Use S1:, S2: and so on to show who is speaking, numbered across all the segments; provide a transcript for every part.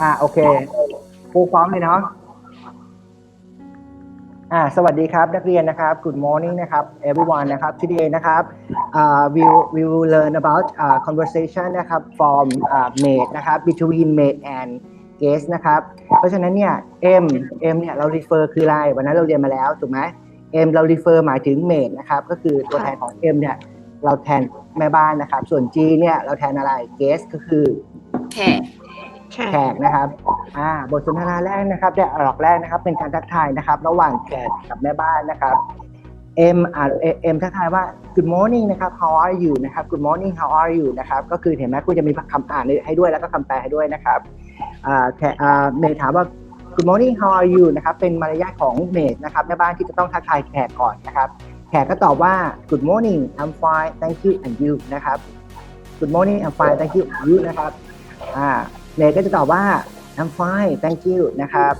S1: อ่าโอเคครูพร้อมเลยเนาะ อ่า สวัสดีครับนักเรียนนะครับ Good morning นะครับ everyone นะครับ today นะครับอ่า we will- we will learn about uh, conversation นะครับ from uh, maid นะครับ between maid and guest นะครับ เพราะฉะนั้นเนี่ย M M เนี่ยเรา refer คืออะไร วันนั้นเราเรียนมาแล้วถูกไหม M เรา refer หมายถึง maid นะครับ ก็คือตัวแทนของ M เนี่ย เราแทนแม่บ้านนะครับ ส่วน G เนี่ย เราแทนอะไร guest ก็คือ
S2: แขก
S1: แขกนะครับอ่าบทสนทนาแรกนะครับแต่หลักแรกนะครับ เป็นการทักทายนะครับ ระหว่างแขกกับแม่บ้านนะครับ เอ็มอ่าเอ็มทักทายว่า good morning นะครับ how are you นะครับ good morning how are you นะครับ ก็คือเห็นไหมคุณจะมีคำอ่านให้ด้วยแล้วก็คำแปลให้ด้วยนะครับอ่าแขกอ่าเมย์ถามว่า good morning how are you นะครับ เป็นมารยาทของเมย์นะครับแม่บ้านที่จะต้องทักทายแขกก่อนนะครับ แขกก็ตอบว่า good morning I'm fine thank you and you นะครับ good morning I'm fine thank you and you นะครับ อ่าเมย์ก็จะตอบว่า I'm fine thank you นะครับ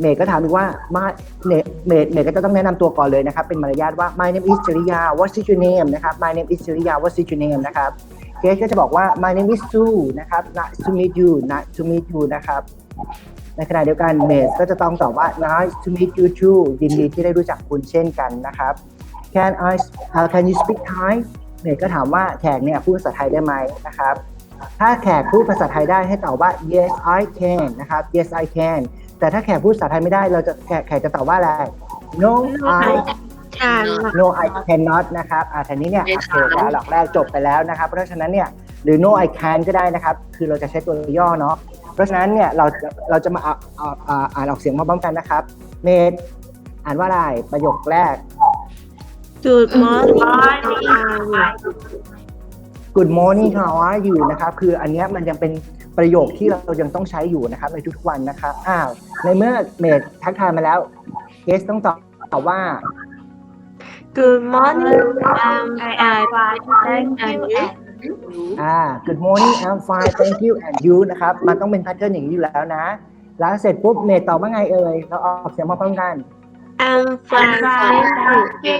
S1: เมย์ก็ถามอีกว่ามาเมย์เมย์เมย์ก็จะต้องแนะนำตัวก่อนเลยนะครับ เป็นมารยาทว่า my name is จริยา what's your name นะครับ my name is จริยา what's your name นะครับเกสก็จะบอกว่า my name is Sue นะครับ nice to meet you nice to meet you นะครับ ในขณะเดียวกันเมย์ก็จะต้องตอบว่า nice to meet you too ยินดีที่ได้รู้จักคุณเช่นกันนะครับ can I uh, can you speak Thai เมย์ก็ถามว่าแขกเนี่ยพูดภาษาไทยได้ไหมนะครับ ถ้าแขกพูดภาษาไทยได้ให้ตอบว่า yes I can นะครับ yes I can แต่ถ้าแขกพูดภาษาไทยไม่ได้เราจะแขกแขกจะตอบว่าอะไร no I
S3: ทาน
S1: no I cannot นะครับอ่าทีนี้เนี่ย
S2: ไม่
S1: โอเค
S2: ทัน
S1: แล้วหลักแรกจบไปแล้วนะครับ เพราะฉะนั้นเนี่ยหรือ no I can ก็ได้นะครับ คือเราจะใช้ตัวย่อเนาะ เพราะฉะนั้นเนี่ยเราเราจะมาอ่าอ่าอ่าอ่านออกเสียงพร้อมๆกันนะครับ เมดอ่านว่าอะไรประโยคแรก
S3: จุดมอร์นิ่ง
S1: Good morning how are you นะครับคืออันเนี้ยมันยังเป็นประโยคที่เรายังต้องใช้อยู่นะครับในทุกๆวันนะครับอ้าวในเมื่อเมดทักทายมาแล้วเกสต้องตอบตอบว่า
S3: กูดมอร์นิ่งอัมไอไอฟายแตงอันยู
S1: อ่า Good morning I'm fine thank you and you นะครับ มันต้องเป็นแพทเทิร์นอย่างนี้อยู่แล้วนะ แล้วเสร็จปุ๊บเมดตอบว่าไงเอ่ย เราออกเสียงพร้อมๆกัน
S3: อัมฟายแตงยู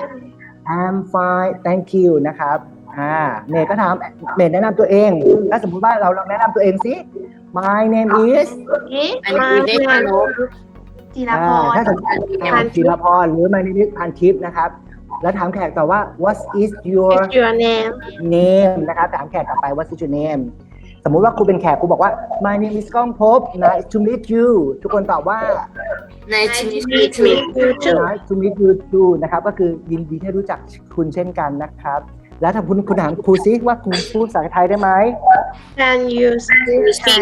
S1: I'm fine thank you นะครับ อ่าเมดก็ถามเมดแนะนำตัวเองถ้าสมมติว่าเราลองแนะนำตัวเองสิ My name is
S2: อันนี้คือเด็กนก
S4: จิร
S1: อ่า
S4: พร
S1: ถ้าสมมติอ่าจิรพรหรือ My name is พันทิพย์นะครับ แล้วถามแขกต่อว่า What is your
S3: ยูเนม
S1: name นะครับถามแขกกลับไป What is your name สมมุติว่าครูเป็นแขกครูบอกว่า My name is ก้องภพ Nice to meet you ทุกคนตอบว่า
S2: ในชีวิตมีทู
S3: ยูจู
S1: Nice to meet you too นะครับ ก็คือยินดีที่รู้จักคุณเช่นกันนะครับ แล้วถ้าคุณคุณถามครูซิว่าครูพูดภาษาไทยได้ไหม
S3: แคนยูสปี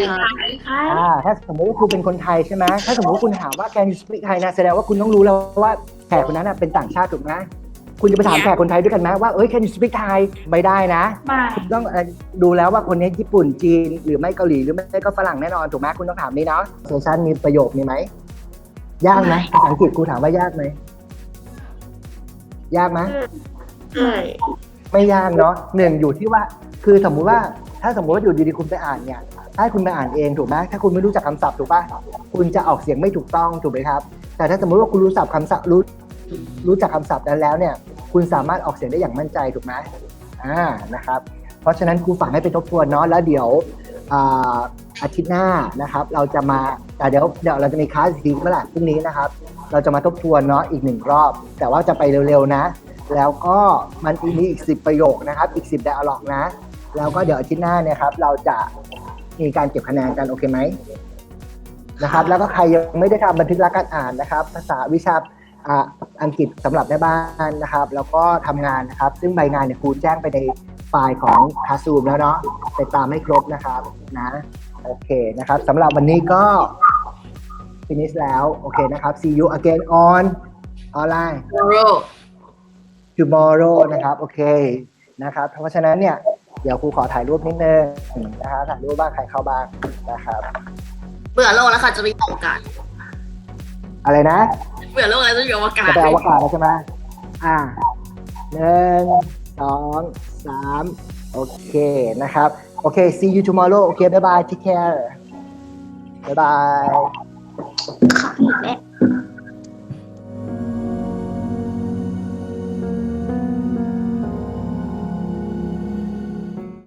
S1: อ่าถ้าสมมติว่าครูเป็นคนไทยใช่ไหมถ้าสมมติว่าคุณถามว่า can you speak Thai นะแสดงว่าคุณต้องรู้แล้วว่าแขกคนนั้นนะเป็นต่างชาติถูกไหมคุณจะไปถามแขกคนไทยด้วยกันไหมว่าเอ้ย can you speak Thai ไม่ได้นะ
S4: ไม่
S1: คุณต้องเอ่อดูแล้วว่าคนนี้ญี่ปุ่นจีนหรือไม่เกาหลีหรือไม่ก็ฝรั่งแน่นอนถูกไหมคุณต้องถามนี้เนาะเซสชันมีประโยคมีไหมยากไหมภาษาอังกฤษครูถามว่ายากไหมยากไหม
S3: ใช่
S1: ไม่ยากเนาะหนึ่งอยู่ที่ว่า คือสมมุติว่าถ้าสมมติว่าอยู่ดีๆคุณไปอ่านเนี่ยถ้าคุณไปอ่านเองถูกไหมถ้าคุณไม่รู้จักคำศัพท์ถูกปะคุณจะออกเสียงไม่ถูกต้องถูกไหมครับ แต่ถ้าสมมติว่าคุณรู้ศัพท์คำศัพท์รู้รู้จักคำศัพท์นั้นแล้วเนี่ย คุณสามารถออกเสียงได้อย่างมั่นใจถูกไหมอ่านะครับ เพราะฉะนั้นครูฝากให้เป็นทบทวนเนาะแล้วเดี๋ยวอาอาทิตย์หน้านะครับ เราจะมาแต่เดี๋ยวเดี๋ยวเราจะมีคลาสอีกทีเมื่อไหร่พรุ่งนี้นะครับ เราจะมาทบทวนเนาะอีกหนึ่งรอบ แต่ว่าจะไปเร็วๆนะ แล้วก็มันมีอีกสิบประโยคนะครับ อีกสิบไดอะล็อกนะ แล้วก็เดี๋ยวอาทิตย์หน้าเนี่ยครับ เราจะมีการเก็บคะแนนกันโอเคไหมนะครับ แล้วก็ใครยังไม่ได้ทำบันทึกรักการอ่านนะครับ ภาษาวิชาอ่าอังกฤษสำหรับแม่บ้านนะครับ แล้วก็ทำงานนะครับ ซึ่งใบงานเนี่ยครูแจ้งไปในไฟล์ของ Classroom แล้วเนาะไปตามให้ครบนะครับนะโอเคนะครับสำหรับวันนี้ก็ finish แล้ว โอเคนะครับ see you again on online
S2: โร
S1: tomorrow นะครับ โอเคนะครับ เพราะฉะนั้นเนี่ย เดี๋ยวครูขอถ่ายรูปนิดนึงนะครับถ่ายรูปบ้างใครเข้าบ้างนะครับ
S2: เบื่อโลกแล้วค่ะจะไปอวกาศ
S1: อะไรนะ
S2: เบื่อโลกแล้วจะไปอวกาศ
S1: จะไปอวกาศแล้วใช่ไหมอ่าหนึ่งสองสามโอเคนะครับ โอเค see you tomorrow โอเค บ๊ายบาย take care บ๊ายบาย